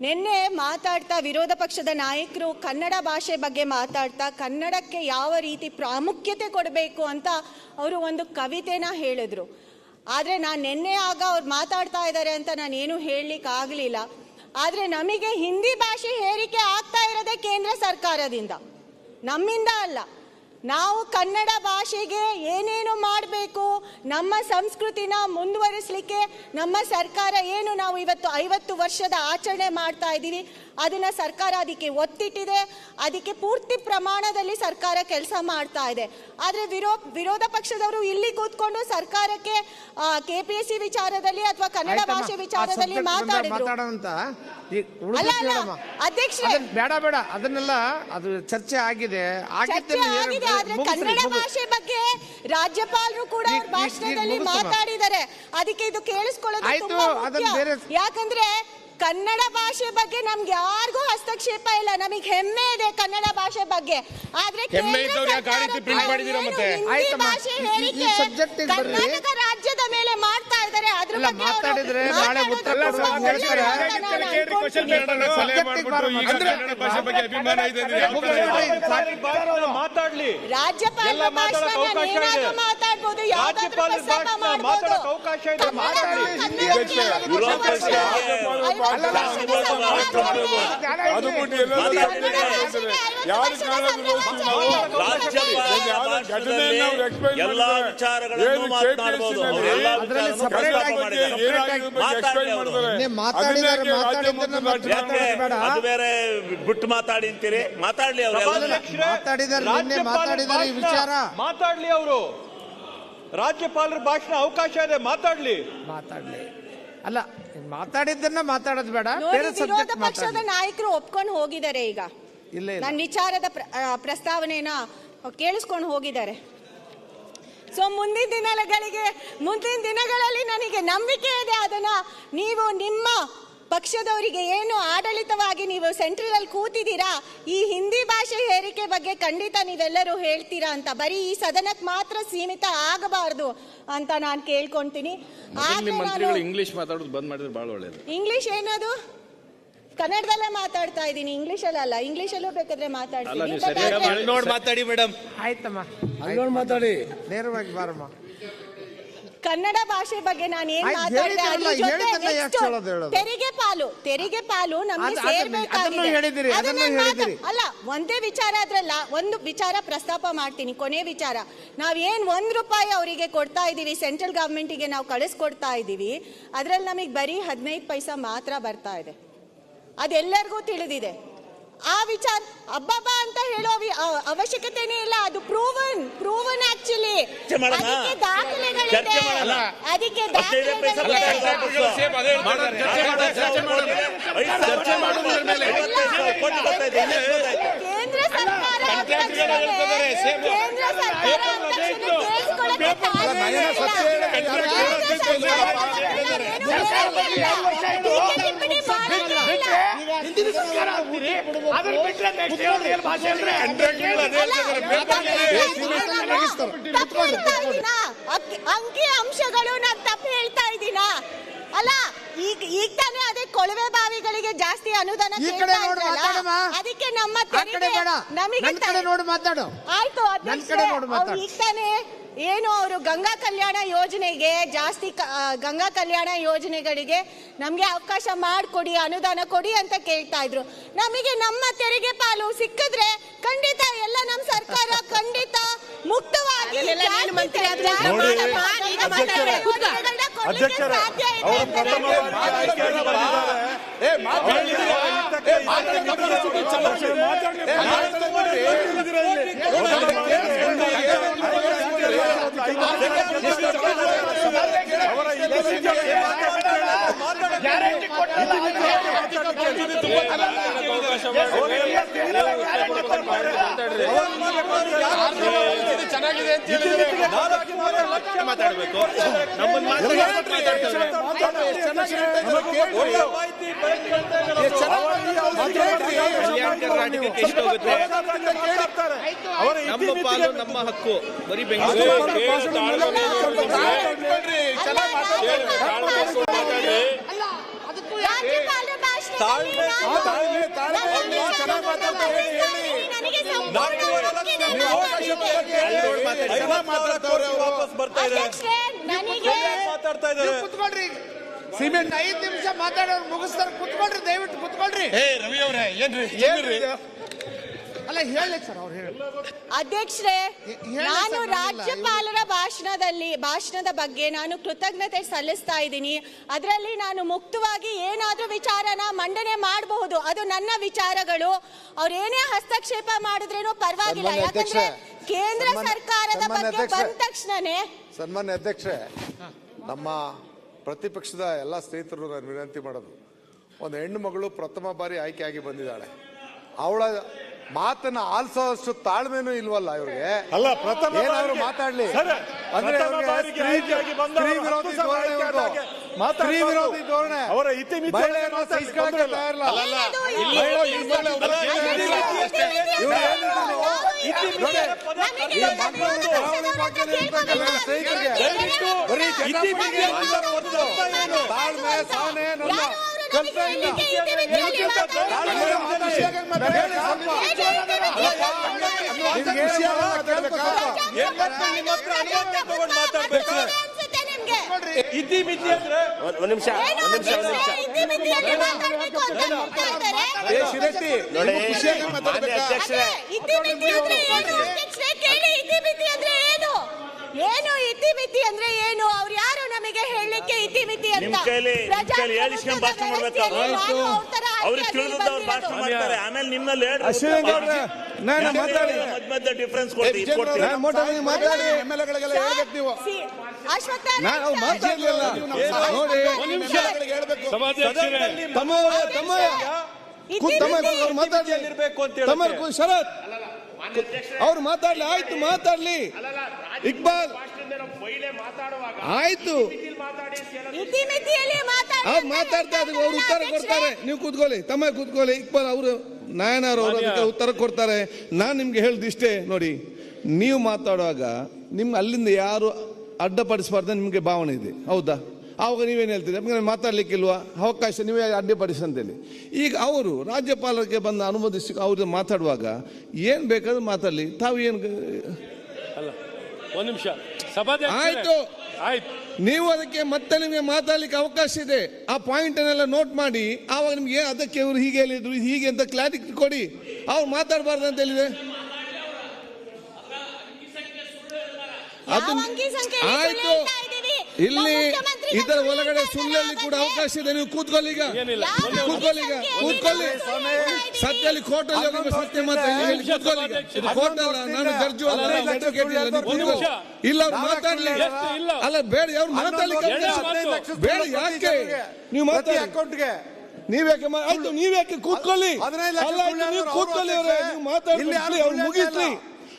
ನಿನ್ನೆ ಮಾತಾಡ್ತಾ ವಿರೋಧ ಪಕ್ಷದ ನಾಯಕರು ಕನ್ನಡ ಭಾಷೆ ಬಗ್ಗೆ ಮಾತಾಡ್ತಾ ಕನ್ನಡಕ್ಕೆ ಯಾವ ರೀತಿ ಪ್ರಾಮುಖ್ಯತೆ ಕೊಡಬೇಕು ಅಂತ ಅವರು ಒಂದು ಕವಿತೆನ ಹೇಳಿದ್ರು. ಆದರೆ ನಾನು ನಿನ್ನೆ ಆಗ ಅವ್ರು ಮಾತಾಡ್ತಾ ಇದ್ದಾರೆ ಅಂತ ನಾನು ಏನು ಹೇಳಲಿಕ್ಕೆ ಆಗಲಿಲ್ಲ. ಆದರೆ ನಮಗೆ ಹಿಂದಿ ಭಾಷೆ ಹೇರಿಕೆ ಆಗ್ತಾ ಇರೋದೇ ಕೇಂದ್ರ ಸರ್ಕಾರದಿಂದ. ನಮ್ಮಿಂದ ಅಲ್ಲ. ನಾವು ಕನ್ನಡ ಭಾಷೆಗೆ ಏನೇನು ಮಾಡಬೇಕು ನಮ್ಮ ಸಂಸ್ಕೃತಿನ ಮುಂದುವರಿಸಲಿಕ್ಕೆ ನಮ್ಮ ಸರ್ಕಾರ ಏನು ನಾವು ಇವತ್ತು ಐವತ್ತು ವರ್ಷದ ಆಚರಣೆ ಮಾಡ್ತಾ ಇದ್ದೀವಿ ಅದನ್ನು ಸರ್ಕಾರ ಅದಕ್ಕೆ ಒತ್ತಿಟ್ಟಿದೆ ಅದಕ್ಕೆ ಪೂರ್ತಿ ಪ್ರಮಾಣದಲ್ಲಿ ಸರ್ಕಾರ ಕೆಲಸ ಮಾಡ್ತಾ ಇದೆ. ಆದರೆ ವಿರೋ ವಿರೋಧ ಪಕ್ಷದವರು ಇಲ್ಲಿ ಕೂತ್ಕೊಂಡು ಸರ್ಕಾರಕ್ಕೆ ಕೆ ಪಿ ಎಸ್ ಸಿ ವಿಚಾರದಲ್ಲಿ ಅಥವಾ ಕನ್ನಡ ಭಾಷೆ ವಿಚಾರದಲ್ಲಿ ಮಾತಾಡಿದ್ರು. ಈಗ ಅಲ್ಲ ಅಧ್ಯಕ್ಷರೇ. ಬೇಡ ಬೇಡ. ಅದನ್ನೆಲ್ಲ ಅದು ಚರ್ಚೆ ಆಗಿದೆ. ಚರ್ಚೆ ಆಗಿದೆ ಆದ್ರೆ ಕನ್ನಡ ಭಾಷೆ ಬಗ್ಗೆ ರಾಜ್ಯಪಾಲರು ಕೂಡ ಅವ್ರ ಈಗ- ಭಾಷಣದಲ್ಲಿ ಮಾತಾಡಿದ್ದಾರೆ. ಅದಕ್ಕೆ ಇದು ಕೇಳಿಸ್ಕೊಳ್ಳೋದು ಆಯ್ತು, ತುಂಬಾ ಅದನ್ನ ಮುಖ್ಯ. ಯಾಕಂದ್ರೆ ಕನ್ನಡ ಭಾಷೆ ಬಗ್ಗೆ ನಮ್ಗೆ ಯಾರಿಗೂ ಹಸ್ತಕ್ಷೇಪ ಇಲ್ಲ. ನಮಗೆ ಹೆಮ್ಮೆ ಇದೆ ಕನ್ನಡ ಭಾಷೆ ಬಗ್ಗೆ. ಆದ್ರೆ ಹೆಮ್ಮೆ ಕೇಂದ್ರ ಇದ್ದವ್ರು ಯಾಕೆ ಆ ರೀತಿ ಸರ್ಕಾರ print ಏನು ಮತ್ತೆ? ಹಿಂದಿ ಆಯ್ತಮ್ಮ. ಭಾಷೆ ಈ- ಈ- ಈ ಹೇರಿಕೆ subject ಗೆ ಬರ್ರಿ. ಕರ್ನಾಟಕ ರಾಜ್ಯದ ಮೇಲೆ ಮಾಡ್ತಾ ಇದ್ದಾರೆ. ಇಲ್ಲ, ಮಾತಾಡಿದ್ರೆ ನಾಳೆ ಉತ್ತರ ಮಾತಾಡ್ಲಿ. ಭಾಷಣ ಅವಕಾಶ ಇದೆ. ಮಾತಾಡ್ಬೋದು ಅವಕಾಶ. ಮಾತಾಡಿ. ಎಲ್ಲಾ ವಿಚಾರಗಳನ್ನು ಮಾತನಾಡಬಹುದು KPSC ಅವ್ರು ಅದು ಬೇರೆ ಬಿಟ್ಟು ಮಾತಾಡಿ ಅಂತೀರಿ? ಮಾತಾಡ್ಲಿ ಅವ್ರು ಮಾತಾಡಿದ್ದಾರೆ, ಈ ಭಾಷಣ ವಿಚಾರ. ಮಾತಾಡ್ಲಿ ಅವರು. ರಾಜ್ಯಪಾಲರ ಭಾಷಣ ಅವಕಾಶ ಇದೆ ಮಾತಾಡ್ಲಿ. ಮಾತಾಡ್ಲಿ. ಅಲ್ಲ ಮಾತಾಡಿದ್ದನ್ನ ಮಾತಾಡೋದು ಬೇಡ ವಿರೋಧ ಪಕ್ಷದ ನಾಯಕರು ಒಪ್ಕೊಂಡು ಹೋಗಿದ್ದಾರೆ ಈಗ. ಇಲ್ಲ ನನ್ನ ವಿಚಾರದ ಪ್ರಸ್ತಾವನೆಯನ್ನ ಕೇಳಿಸ್ಕೊಂಡು ಹೋಗಿದ್ದಾರೆ. ಸೊ ಮುಂದಿನ ದಿನಗಳಿಗೆ ಮುಂದಿನ ದಿನಗಳಲ್ಲಿ ನನಗೆ ನಂಬಿಕೆ ಇದೆ. ಅದನ್ನ ನೀವು ನಿಮ್ಮ ಪಕ್ಷದವರಿಗೆ ಏನು ಆಡಳಿತವಾಗಿ ನೀವು ಸೆಂಟ್ರಲ್ ಅಲ್ಲಿ ಕೂತಿದ್ದೀರಾ ಈ ಹಿಂದಿ ಭಾಷೆ ಹೇರಿಕೆ ಬಗ್ಗೆ ಖಂಡಿತ ನೀವೆಲ್ಲರೂ ಹೇಳ್ತೀರಾ ಅಂತ. ಬರೀ ಈ ಸದನಕ್ಕೆ ಮಾತ್ರ ಸೀಮಿತ ಆಗಬಾರ್ದು ಅಂತ ನಾನು ಕೇಳ್ಕೊಂತೀನಿ. ಇಂಗ್ಲಿಷ್ ಮಾತಾಡೋದು ಬಂದ್ ಮಾಡಿದ್ರೆ ಒಳ್ಳೇದು. ಇಂಗ್ಲಿಷ್ ಏನದು? ಕನ್ನಡದಲ್ಲೇ ಮಾತಾಡ್ತಾ ಇದ್ದೀನಿ ಇಂಗ್ಲಿಷ್ ಅಲ್ಲ ಇಂಗ್ಲಿಷಲ್ಲೂ ಬೇಕಾದ್ರೆ ಅಲ್ಲ, ಮಾತಾಡ್ತೀನಿ ನೀವು ಬೇಕಾದ್ರೆ ಸರಿಯಾಗಿ ನೋಡಿ ಮಾತಾಡಿ ಮೇಡಮ್. ಆಯ್ತಮ್ಮ. ಅಲ್ಲೋಡ್ ಮಾತಾಡಿ. ನೇರವಾಗಿ ಬಾರಮ್ಮ. ಕನ್ನಡ ಭಾಷೆ ಬಗ್ಗೆ ನಾನು ಏನ್ ಮಾತಾಡಿದೆ? ತೆರಿಗೆ ಪಾಲು ತೆರಿಗೆ ಪಾಲು ನಮ್ಗೆ ಅದು- ಅದನ್ನ- ಸೇರ್ಬೇಕಾಗಿದೆ. ಹೇಳಿದಿರಿ, ಅದನ್ನು ಹೇಳಿದಿರಿ. ಅಲ್ಲ ಒಂದೇ ವಿಚಾರ ಅದ್ರಲ್ಲ ಒಂದು ವಿಚಾರ ಪ್ರಸ್ತಾಪ ಮಾಡ್ತೀನಿ ಕೊನೆ ವಿಚಾರ. ನಾವ್ ಏನ್ ಒಂದ್ ರೂಪಾಯಿ ಅವರಿಗೆ ಕೊಡ್ತಾ ಇದೀವಿ ಸೆಂಟ್ರಲ್ ಗವರ್ಮೆಂಟಿಗೆ ನಾವು ಕಳಿಸ್ಕೊಡ್ತಾ ಇದೀವಿ ಅದ್ರಲ್ಲಿ ನಮಗೆ ಬರೀ ಹದಿನೈದು ಪೈಸಾ ಮಾತ್ರ ಬರ್ತಾ ಇದೆ. ಅದೆಲ್ಲರಿಗೂ ತಿಳಿದಿದೆ. ಆ ವಿಚಾರ ಅಬ್ಬಬ್ಬ ಅಂತ ಹೇಳೋ ಅವಶ್ಯಕತೆನೇ ಇಲ್ಲ. ಅದು ಪ್ರೂವನ್ ಪ್ರೂವನ್ ಆಕ್ಚುಲಿ? ಅದಕ್ಕೆ ದಾಖಲೆಗಳಿದೆ. ಅದಕ್ಕೆ? ಕೇಂದ್ರ ಸರ್ಕಾರ. ಕೇಂದ್ರ ಸರ್ಕಾರ ಏನು ಅಂಕಿ ಅಂಶಗಳು ನಾನು ತಪ್ಪು ಹೇಳ್ತಾ ಕೊಳವೆ ಬಾವಿಗಳಿಗೆ ಜಾಸ್ತಿ ಅನುದಾನ ಈ ಕೇಳ್ತಾ ಇದ್ರಲ್ಲ? ಮಾತಾಡಮ್ಮ. ಅದಕ್ಕೆ ನಮ್ಮ ಆ ಕಡೆ ತೆರಿಗೆ ಬೇಡ. ನಮಗೆ ಕಡೆ ನೋಡಿ ಮಾತಾಡು. ಆಯ್ತು ನನ್ ಕಡೆ ನೋಡು ಅವ್ರು ಮಾತಾಡು. ಈಗ ತಾನೇ ಏನು ಅವರು ಗಂಗಾ ಕಲ್ಯಾಣ ಯೋಜನೆಗೆ ಜಾಸ್ತಿ ಕ- ಆ, ಗಂಗಾ ಕಲ್ಯಾಣ ಯೋಜನೆಗಳಿಗೆ ನಮಗೆ ಅವಕಾಶ ಮಾಡಿಕೊಡಿ ಅನುದಾನ ಕೊಡಿ ಅಂತ ಕೇಳ್ತಾ ಇದ್ರು. ನಮಗೆ ನಮ್ಮ ತೆರಿಗೆ ಪಾಲು ಸಿಕ್ಕಿದ್ರೆ ಖಂಡಿತ ಎಲ್ಲ ನಮ್ಮ ಸರ್ಕಾರ ಖಂಡಿತ ಮುಕ್ತವಾಗಿ ನೀನು ಜಾಸ್ತಿ ನೋಡಿ, ಮಾತಾಡ್ತಾ ಇರೋ ಯೋಜನೆಗಳನ್ನ ಕೊಡ್ಲಿಕ್ಕೆ ಅಧ್ಯಕ್ಷರೇ, ಇದೆ ಅವರು ಪ್ರಥಮ. ಬಾರಿಗೆ ಆಯ್ಕೆಯಾಗಿ ಬಂದಿದ್ದಾರೆ. ಅವರ ಚೆನ್ನಾಗಿದೆ ಅಂತ ಹೇಳಿದ್ರೆ ಮಾತಾಡ್ಬೇಕು ನಮ್ಮ ಪಾಲು ನಮ್ಮ ಹಕ್ಕು ಬರೀ ಬೆಂಗಳೂರು ವಾಪಸ್ ಬರ್ತಾ ಮಾತಾಡ್ತಾ ಇದ್ದಾರೆ? ಕುತ್ಕೊಳ್ರಿ. ಸಿಮೆಂಟ್ ಐದ್ ನಿಮಿಷ ಮಾತಾಡೋರು ಮುಗಿಸ್ತಾರೆ. ಕುತ್ಕೊಳ್ರಿ ದಯವಿಟ್ಟು ಕುತ್ಕೊಳ್ರಿ. ಏ ರವಿ ಅವರೇ ಏನ್ರಿ? ಏನ್ರಿ? ಅಲ್ಲ ಹೇಳಿ ಸರ್ ಅವ್ರು ಹೇಳಿ. ಅಧ್ಯಕ್ಷರೇ ಹೇಳಿ ನಾನು ರಾಜ್ಯಪಾಲರ ಭಾಷಣದಲ್ಲಿ ಭಾಷಣದ ಬಗ್ಗೆ ನಾನು ಕೃತಜ್ಞತೆ ಸಲ್ಲಿಸ್ತಾ ಇದ್ದೀನಿ. ಅದರಲ್ಲಿ ನಾನು ಮುಕ್ತವಾಗಿ ಏನಾದರೂ ವಿಚಾರನ ಮಂಡನೆ ಮಾಡಬಹುದು. ಅದು ನನ್ನ ವಿಚಾರಗಳು. ಅವ್ರು ಏನೇ ಹಸ್ತಕ್ಷೇಪ ಮಾಡಿದ್ರೇನು ಪರವಾಗಿಲ್ಲ. ಸನ್ಮಾನ್ಯ ಯಾಕಂದ್ರೆ ಅಧ್ಯಕ್ಷೆ, ಕೇಂದ್ರ ಸನ್ಮಾನ್ಯ- ಸರ್ಕಾರದ ಸನ್ಮಾನ್ಯ ಬಗ್ಗೆ ಅಧ್ಯಕ್ಷೆ. ಬಂದ ತಕ್ಷಣನೇ ಸನ್ಮಾನ್ಯ ಅಧ್ಯಕ್ಷರೇ ನಮ್ಮ ಪ್ರತಿಪಕ್ಷದ ಎಲ್ಲ ಸ್ನೇಹಿತರು ನಾನು ವಿನಂತಿ ಮಾಡೋದು. ಒಂದು ಹೆಣ್ಣು ಮಗಳು ಪ್ರಥಮ ಬಾರಿ ಆಯ್ಕೆಯಾಗಿ ಬಂದಿದ್ದಾಳೆ. ಅವಳ ಮಾತನ್ನ ಆಲಿಸೋಷ್ಟು ತಾಳ್ಮೆನೂ ಇಲ್ವಲ್ಲ ಇವ್ರಿಗೆ? ಅಲ್ಲ ಪ್ರಥಮ ಏನಾದ್ರು ಮಾತಾಡ್ಲಿ. ಅಂದ್ರೆ ಸ್ತ್ರೀ- ವಿರೋಧಿ ಧೋರಣೆ ಅವರ ಇತಿಮಿತಿ ಮಹಿಳೆಯರನ್ನ ಸಹಿಸ್ಕೊಳ್ಳಕ್ಕೆ. ತಯಾರಿಲ್ಲ. ತಾಳ್ಮೆ ಸಹನೆ ನನ್ನ ಕೆಲಸ ಇಲ್ಲ ಅಂದ್ರೆ? ಒಂದ್ ನಿಮಿಷ ಏನು ಒಂದ್ ನಿಮಿಷ ಒಂದ್ ನಿಮಿಷ. ಅಧ್ಯಕ್ಷರೇ, ಅಂತ ಹೇಳ್ತಾ ಏ ಶಿರಟ್ಟಿ ನೋಡಿ ಖುಷಿಯಾಗಿ ಮಾನ್ಯ ಮಾತಾಡ್ಬೇಕಾ? ಅಧ್ಯಕ್ಷರೇ ಇತಿಮಿತಿ ಅಂದ್ರೆ ಏನು? ಅಧ್ಯಕ್ಷರೇ? ಕೇಳಿ ಇತಿಮಿತಿ ಅಂದ್ರೆ ಏನು? ಏನು ಇತಿಮಿತಿ ಅಂದ್ರೆ ಏನು? ಅವ್ರು ಯಾರು ನಮಗೆ ಹೇಳಲಿಕ್ಕೆ ಇತಿಮಿತಿ ಅಂತ? ನಿಮ್ ಕೈಲಿ ನಿಮ್ ಕೈಲಿ ಹೇಳಿಸ್ಕೊಂಡ್ ಭಾಷಣ ಮಾಡ್ಬೇಕು? ವ್ಯವಸ್ಥೆಯಲ್ಲಿ ನಾನು ಅವ್ರ ತರ ಅವ್ರಿಗೆ ತಿಳಿದಂತ ಅವ್ರು ಭಾಷಣ ಮಾಡ್ತಾರೆ. ಆಮೇಲೆ ನಿಮ್ಮಲ್ಲಿ ಹೇಳ್ರಿ ಅಶ್ವಿನಿ ಗೌಡ್ರೆ, ನಾನು ಮಾತಾಡಿ. ಮಧ್ಯ ಮಧ್ಯ ಡಿಫ್ರೆನ್ಸ್ ಕೊಡ್ತೀವಿ ನಾನು ಮಾತಾಡಿ. ಎಂ ಎಲ್ ಎಗಳಿಗೆಲ್ಲ ಹೇಳ್ಬೇಕು ನೀವು. ನಾನು ಅವ್ರು ಮಾತಾಡ್ಲಿಲ್ಲ. ನೋಡಿ ತಮ್ಮ ತಮ್ಮ ತಮ್ಮ ಅವ್ರು ಮಾತಾಡ್ಲಿ. ತಮ್ಮ ಶರತ್. ಅವ್ರು ಮಾತಾಡ್ಲಿ ಆಯ್ತು ಮಾತಾಡ್ಲಿ. ಇಕ್ಬಾಲ್. ಆಯ್ತು. ಮಾತಾಡ್ತಾ ಅದಕ್ಕೆ ಅವ್ರು ಉತ್ತರ ಕೊಡ್ತಾರೆ. ನೀವು ಕೂತ್ಕೊಳ್ಳಿ ತಮ್ಮ ಕೂತ್ಕೊಳ್ಳಿ. ಇಕ್ಬಾಲ್ ಅವರು ನಾಯನಾರು ಅವರು ಅದಕ್ಕೆ ಉತ್ತರ ಕೊಡ್ತಾರೆ. ನಾನು ನಿಮ್ಗೆ ಹೇಳ್ದು ಇಷ್ಟೇ ನೋಡಿ ನೀವು ಮಾತಾಡುವಾಗ ನಿಮ್ಗೆ ಅಲ್ಲಿಂದ ಯಾರು ಅಡ್ಡಪಡಿಸಬಾರ್ದು ನಿಮಗೆ ಭಾವನೆ ಇದೆ. ಹೌದಾ? ಆವಾಗ ನೀವೇನು ಹೇಳ್ತೀರಿ? ನಮಗೆ ಮಾತಾಡ್ಲಿಕ್ಕಿಲ್ವಾ? ಅವಕಾಶ ನೀವೇ ಅಡ್ಡಿಪಡಿಸಿ ಅಂತೇಳಿ. ಈಗ ಅವರು ರಾಜ್ಯಪಾಲರಿಗೆ ಬಂದ ಅನುಮೋದಿಸಿ ಅವ್ರಿಗೆ ಮಾತಾಡುವಾಗ ಏನು ಬೇಕಾದ್ರೂ ಮಾತಾಡಲಿ. ತಾವು ಏನು ಒಂದ್ ನಿಮಿಷ. ಆಯ್ತು. ಆಯ್ತು. ನೀವು ಅದಕ್ಕೆ ಮತ್ತೆ ನಿಮಗೆ ಮಾತಾಡಲಿಕ್ಕೆ ಅವಕಾಶ ಇದೆ. ಆ ಪಾಯಿಂಟ್ ಅನ್ನೆಲ್ಲ ನೋಟ್ ಮಾಡಿ. ಆವಾಗ ನಿಮ್ಗೆ ಅದಕ್ಕೆ ಇವರು ಹೀಗೆ ಹೇಳಿದ್ರು ಹೀಗೆ ಅಂತ ಕ್ಲಾರಿಟಿ ಕೊಡಿ. ಅವ್ರು ಮಾತಾಡಬಾರ್ದು ಅಂತ ಹೇಳಿದೆ ಆಯ್ತು ಸುಳ್ಳು ಹೇಳ್ತಾ ಇದ್ದೀವಿ? ಇಲ್ಲಿ ಇದರ ಒಳಗಡೆ ಸುಳ್ಳಲ್ಲಿ ಕೂಡ ಅವಕಾಶ ಇದೆ. ನೀವು ಕೂತ್ಕೊಳ್ಳಿ ಈಗ. ಏನಿಲ್ಲ. ಕೂತ್ಕೊಳ್ಳಿ ಈಗ. ಕೂತ್ಕೊಳ್ಳಿ. ಸತ್ಯ ಹೇಳ್ತಾ ಸತ್ಯಲ್ಲಿ ಕೋರ್ಟ್ ಅಲ್ಲಿ ಹೋಗಿ ಸತ್ಯ ಮಾತಾಡಿ ಕೂತ್ಕೊಳ್ಳಿ ಈಗ. ಇದು ಕೋರ್ಟ್ ಅಲ್ಲ ನಾನು ಜಡ್ಜು ಅಲ್ಲ. ನಾನು advocate ಇಲ್ಲ ನೀವು ಕೂತ್ಕೊಳ್ಳಿ. ಇಲ್ಲ ಅವ್ರು ಮಾತಾಡ್ಲಿ. ಎಷ್ಟು? ಇಲ್ಲ. ಅಲ್ಲ ಬೇಡ ಅವ್ರು ಮಾತಾಡ್ಲಿಕ್ಕೆ ಎರಡು ಅವಕಾಶ ಮಾತು. ಇದೆ. ಬೇಡ ಯಾಕೆ? ನೀವು ಪ್ರತಿ ಮಾತಾಡಿ. ಅಕೌಂಟ್ಗೆ. ನೀವ್ಯಾಕೆ ಮಾ- ಆಯ್ತು ನೀವ್ಯಾಕೆ ಕೂತ್ಕೊಳ್ಳಿ? ಹದಿನೈದು ಲಕ್ಷ ಅಲ್ಲ ಆಯ್ತು, ಸುಳ್ಳು ನೀವು ಕೂತ್ಕೊಳ್ಳಿ ಅವ್ರು. ಅವರೇ ನೀವು ಮಾತಾಡಿ ಇಲ್ಲಿ ಯಾರು ಅವ್ರು ಸುಳ್ಳು ಮುಗಿಸ್ಲಿ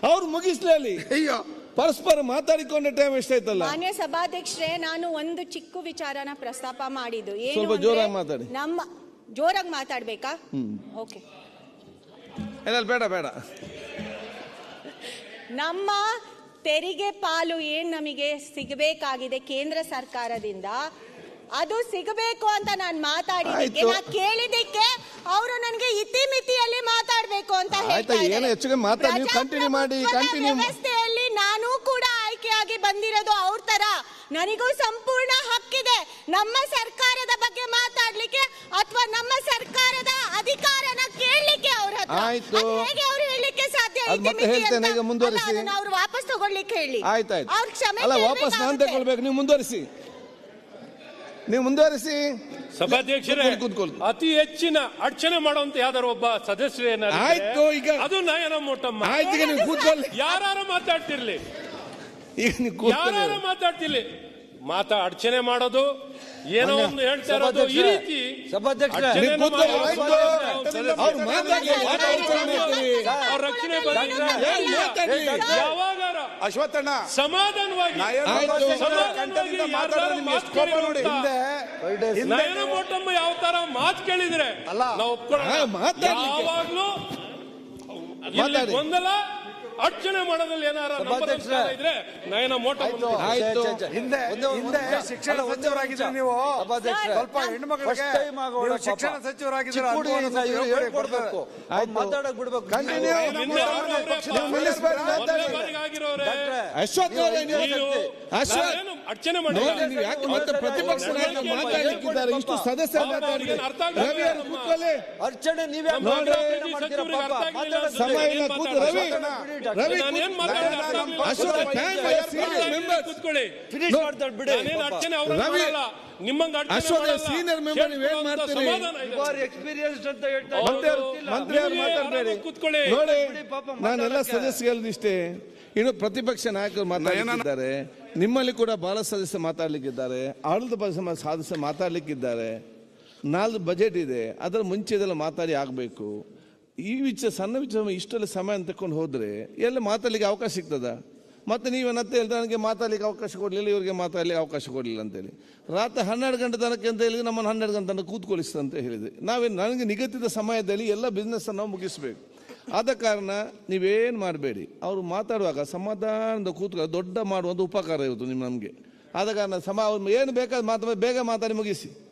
ಅವ್ರು ಮುಗಿಸ್ಲಿ ಅಲ್ಲಿ. ಅಯ್ಯೋ. ಪರಸ್ಪರ ಮಾತಾಡಿಕೊಂಡ ಟೈಮ್ ಎಷ್ಟಾಯ್ತಲ್ಲ? ಮಾನ್ಯ ಸಭಾಧ್ಯಕ್ಷರೇ ನಾನು ಒಂದು ಚಿಕ್ಕ ವಿಚಾರನ ಪ್ರಸ್ತಾಪ ಮಾಡಿದ್ದು. ಏನು ಸ್ವಲ್ಪ ಜೋರಾಗಿ ಮಾತಾಡಿ. ನಮ್ಮ ಜೋರಾಗಿ ಮಾತಾಡ್ಬೇಕಾ? ಓಕೆ. ಇಲ್ಲ ಬೇಡ ಬೇಡ. ನಮ್ಮ ತೆರಿಗೆ ಪಾಲು ಏನ್ ನಮಗೆ ಸಿಗಬೇಕಾಗಿದೆ ಕೇಂದ್ರ ಸರ್ಕಾರದಿಂದ? ಅದು ಸಿಗಬೇಕು ಅಂತ ನಾನು ಮಾತಾಡಿದ್ದಕ್ಕೆ ಆಯ್ತು. ನಾ ಕೇಳಿದ್ದಕ್ಕೆ ಅವರು ನನಗೆ ಇತಿಮಿತಿಯಲ್ಲಿ ಮಾತಾಡಬೇಕು ಅಂತ ಆಯ್ತಾ, ಹೇಳ್ತಾ ಏನು ಇದ್ದಾರೆ. ಹೆಚ್ಚಿಗೆ ಮಾತಾಡಿ, ನೀವು continue ಮಾಡಿ, ಕಂಟಿನ್ಯೂ ನಾನು ಕೂಡ ಆಯ್ಕೆಯಾಗಿ ಬಂದಿರೋದು ಅವ್ರ ತರ. ನನಗೂ ಸಂಪೂರ್ಣ ಹಕ್ಕಿದೆ. ನಮ್ಮ ಸರ್ಕಾರದ ಬಗ್ಗೆ ಮಾತಾಡ್ಲಿಕ್ಕೆ ಅಥವಾ ನಮ್ಮ ಸರ್ಕಾರದ ಅಧಿಕಾರನ ಕೇಳಲಿಕ್ಕೆ ಅವ್ರ ಹತ್ರ. ಆಯ್ತು. ಅದ್ ಹೇಗೆ ಅವ್ರು ಹೇಳಲಿಕ್ಕೆ ಸಾಧ್ಯ? ಅದ್ ಮತ್ತೆ ಹೇಳ್ತೇನೆ, ಈಗ ಮುಂದುವರಿಸಿ. ಅವ್ರು ವಾಪಸ್ ತಗೊಳ್ಲಿಕ್ಕೆ ಹೇಳಿ. ಆಯ್ತಾಯ್ತು. ಅವ್ರ ಕ್ಷಮೆ ಅಲ್ಲ ವಾಪಸ್ ನಾನು ಕೇಳ್ಬೇಕಾಗುತ್ತೆ. ತಗೊಳ್ಬೇಕು ನೀವು ಮುಂದುವರಿಸಿ. ನೀವು ಮುಂದುವರಿಸಿ. ಸಭಾಧ್ಯಕ್ಷರೇ ಕೂತ್ಕೊಳ್ಳಿ. ಅತಿ ಹೆಚ್ಚಿನ ಅಡಚಣೆ ಮಾಡುವಂತ ಯಾವ್ದಾರು ಒಬ್ಬ ಸದಸ್ಯರು ಏನಾದ್ರು ಆಯ್ತು, ಈಗ- ಅದು ನಯನ ಮೋಟಮ್ಮ. ಆಯ್ತು ಈಗ ನೀವು ಕೂತ್ಕೊಳ್ಳಿ. ಯಾರು ಮಾತಾಡ್ತಿರ್ಲಿ. ಈಗ ನೀವು ಕೂತ್ಕೊಳ್ಳಿ. ಯಾರು ಮಾತಾಡ್ತಿರ್ಲಿ. ಮಾತಾ ಅಡಚಣೆ ಮಾಡೋದು ಏನೋ ಒಂದು ಹೇಳ್ತಾ ಇರೋದು ಈ ರೀತಿ ಸಭಾಧ್ಯಕ್ಷರೇ ನೀವು ಕೂತ್ಕೊಳ್ಳಿ, ಮಾಡಿ- ಆಯ್ತು. ಅವ್ರು ಮಾತಾಡ್ಲಿ, ವಾತಾವರಣ ಮಾಡ್ತೀವಿ. ಅವ್ರ ರಕ್ಷಣೆ ಯಾವಾಗಾರ ಅಶ್ವತ್ಥಣ್ಣ ಸಮಾಧಾನವಾಗಿ ಆಯ್ತು. ಯಾರ್ದಾರು ಕೋಪ ನೋಡಿ ಹಿಂದೆ ನಯನ ಮೋಟಮ್ಮ ಯಾವ ತರ ಮಾತು ಕೇಳಿದ್ರೆ ನಾವು ಒಪ್ಕೊಳ್ಳೋಣ ಹಾ, ಮಾತಾಡ್ಲಿಕ್ಕೆ. ಯಾವಾಗ್ಲೂ ಇಲ್ಲಿ ಮಾತಾಡಿ. ಗೊಂದಲ ಅರ್ಚನೆ ಮಾಡೋದ್ರಲ್ಲಿ ಏನಾರ ಇದ್ರೆ ನಯನ ಮೋಟ. ಆಯ್ತು. ಹಿಂದೆ ಹಿಂದೆ ಶಿಕ್ಷಣ ಸಚಿವರಾಗಿದ್ದೀರಿ ನೀವು. ಸ್ವಲ್ಪ ಹೆಣ್ಮಕ್ಳಿಗೆ ನೀವು ಶಿಕ್ಷಣ ಸಚಿವರಾಗಿದ್ರೆ ಅನುಭವನ ಸ್ವಲ್ಪ ಹೇಳ್ಕೊಡಿ, ಕೊಡ್ತಾರೆ. ಮಾತಾಡಕ್ ಬಿಡ್ಬೇಕು. ಅರ್ಚನೆ. ನೀವು ಯಾಕೆ ಮತ್ತೆ ಪ್ರತಿಪಕ್ಷ ನಾಯಕರು ಮಾತಾಡ್ಲಿಕ್ಕಿದ್ದಾರೆ ಇಷ್ಟು ಅರ್ಚನೆ ನೀವೇ ಸಮಯ ಇಲ್ಲ ಕೂತು ರವಿ. ನೀವ್ ಏನ್ ಮಾಡ್ತೀರಿ? ಹೌದು. ಮಂತ್ರಿ ಅವ್ರು- ಮಾತಾಡ್ಬೇಡಿ ನೋಡಿ ನಾನೆಲ್ಲ ಇನ್ನು ಪ್ರತಿಪಕ್ಷ ನಾಯಕರು ಮಾತಾಡಲಿಕ್ಕಿದ್ದಾರೆ ನಿಮ್ಮಲ್ಲಿ ಕೂಡ ಬಹಳ ಸದಸ್ಯ ಮಾತಾಡ್ಲಿಕ್ಕಿದ್ದಾರೆ. ಆಡಳಿತ ಪಕ್ಷ ಸದಸ್ಯ ಮಾತಾಡ್ಲಿಕ್ಕಿದ್ದಾರೆ. ನಾಲ್ದು ಬಜೆಟ್ ಇದೆ. ಅದರ ಮುಂಚೆ ಇದೆಲ್ಲ ಮಾತಾಡಿ ಆಗಬೇಕು. ಈ ವಿಚಾರ, ಸಣ್ಣ ವಿಚಾರ, ಇಷ್ಟೆಲ್ಲ ಸಮಯ ಅಂತ ತಕೊಂಡು ಹೋದರೆ ಎಲ್ಲ ಮಾತಾಡಲಿಕ್ಕೆ ಅವಕಾಶ ಸಿಗ್ತದ? ಮತ್ತೆ ನೀವೇನಂತ ಹೇಳಿದ್ರೆ ನನಗೆ ಮಾತಾಡಲಿಕ್ಕೆ ಅವಕಾಶ ಕೊಡಲಿಲ್ಲ, ಇವರಿಗೆ ಮಾತಾಡಲಿಕ್ಕೆ ಅವಕಾಶ ಕೊಡಲಿಲ್ಲ ಅಂತೇಳಿ ರಾತ್ರಿ ಹನ್ನೆರಡು ಗಂಟೆ ತನಕ ಅಂತ ಹೇಳಿ ನಮ್ಮನ್ನು ಹನ್ನೆರಡು ಗಂಟೆ ತನಕ ಕೂತ್ಕೊಳಿಸ್ತು ಅಂತ ಹೇಳಿದೆ. ನಾವೇನು, ನನಗೆ ನಿಗದಿತ ಸಮಯದಲ್ಲಿ ಎಲ್ಲ ಬಿಸ್ನೆಸ್ಸನ್ನು ನಾವು ಮುಗಿಸ್ಬೇಕು. ಆದ ಕಾರಣ ನೀವೇನು ಮಾಡಬೇಡಿ. ಅವರು ಮಾತಾಡುವಾಗ ಸಮಾಧಾನದ ಕೂತ್ಕೊಳ್ಳೋ ದೊಡ್ಡ ಮಾಡುವಂಥ ಉಪಕಾರ ಇರುತ್ತೆ ನಿಮ್ಮ ನಮಗೆ. ಆದ ಕಾರಣ ಸಮ ಏನು ಬೇಕಾದ ಮಾತು ಬೇಗ ಮಾತಾಡಿ ಮುಗಿಸಿ.